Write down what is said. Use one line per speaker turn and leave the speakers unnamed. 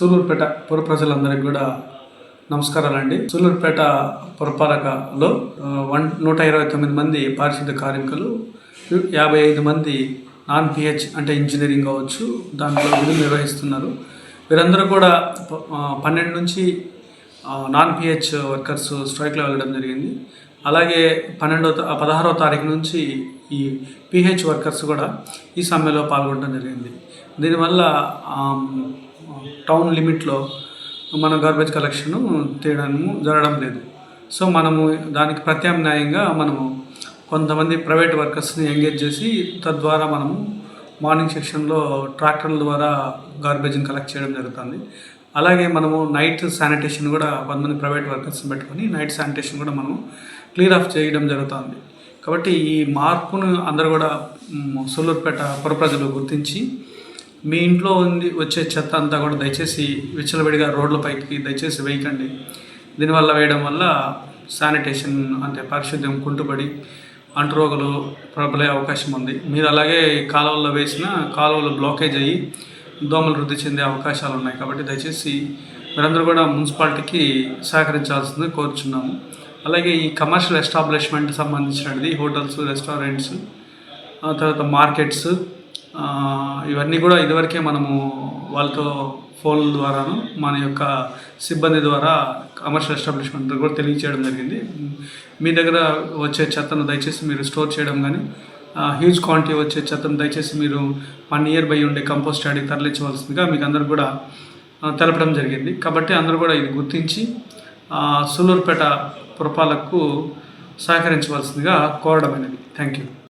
సూలూరుపేట పుర ప్రజలందరికీ కూడా నమస్కారాలండి. సూలూరుపేట పురపాలకలో వన్ నూట ఇరవై తొమ్మిది మంది పారిశుద్ధ కార్మికులు యాభై ఐదు మంది నాన్ పిహెచ్ అంటే ఇంజనీరింగ్ కావచ్చు దాంట్లో విధులు నిర్వహిస్తున్నారు. వీరందరూ కూడా పన్నెండు నుంచి నాన్ పిహెచ్ వర్కర్స్ స్ట్రైక్లో వెళ్ళడం జరిగింది. అలాగే పన్నెండో పదహారో తారీఖు నుంచి ఈ పిహెచ్ వర్కర్స్ కూడా ఈ సమ్మెలో పాల్గొనడం జరిగింది. దీనివల్ల టౌన్ లిమిట్లో మన గార్బేజ్ కలెక్షన్ తీయడము జరగడం లేదు. సో మనము దానికి ప్రత్యామ్నాయంగా మనము కొంతమంది ప్రైవేట్ వర్కర్స్ని ఎంగేజ్ చేసి తద్వారా మనము మార్నింగ్ సెక్షన్లో ట్రాక్టర్ల ద్వారా గార్బేజ్ని కలెక్ట్ చేయడం జరుగుతుంది. అలాగే మనము నైట్ శానిటేషన్ కూడా కొంతమంది ప్రైవేట్ వర్కర్స్ని పెట్టుకొని నైట్ శానిటేషన్ కూడా మనము క్లియర్ ఆఫ్ చేయడం జరుగుతుంది. కాబట్టి ఈ మార్పును అందరూ కూడా మ్, పురప్రజలు గుర్తించి మీ ఇంట్లో ఉంది వచ్చే చెత్త అంతా కూడా దయచేసి విచ్చలవిడిగా రోడ్లపైకి దయచేసి వేయకండి. దీనివల్ల వేయడం వల్ల శానిటేషన్ అంటే పారిశుద్ధ్యం కుంటుపడి అంటురోగులు ప్రబలే అవకాశం ఉంది. మీరు అలాగే కాలువల్లో వేసిన కాలువలు బ్లాకేజ్ అయ్యి దోమలు వృద్ధి చెందే అవకాశాలు ఉన్నాయి. కాబట్టి దయచేసి మీరందరూ కూడా మున్సిపాలిటీకి సహకరించాల్సింది కోరుచున్నాము. అలాగే ఈ కమర్షియల్ ఎస్టాబ్లిష్మెంట్ సంబంధించినది హోటల్స్ రెస్టారెంట్స్ తర్వాత మార్కెట్స్ ఇవన్నీ కూడా ఇదివరకే మనము వాళ్ళతో ఫోన్ల ద్వారాను మన యొక్క సిబ్బంది ద్వారా కమర్షియల్ ఎస్టాబ్లిష్మెంట్ కూడా తెలియచేయడం జరిగింది. మీ దగ్గర వచ్చే చెత్తను దయచేసి మీరు స్టోర్ చేయడం కానీ హ్యూజ్ క్వాంటిటీ వచ్చే చెత్తను దయచేసి మీరు వన్ ఇయర్ బై ఉండే కంపోస్ట్ యార్డ్కి తరలించవలసిందిగా మీకు అందరు కూడా తెలపడం జరిగింది. కాబట్టి అందరూ కూడా ఇది గుర్తించి ఆ, పురపాలకు సహకరించవలసిందిగా కోరడమైనది. Thank you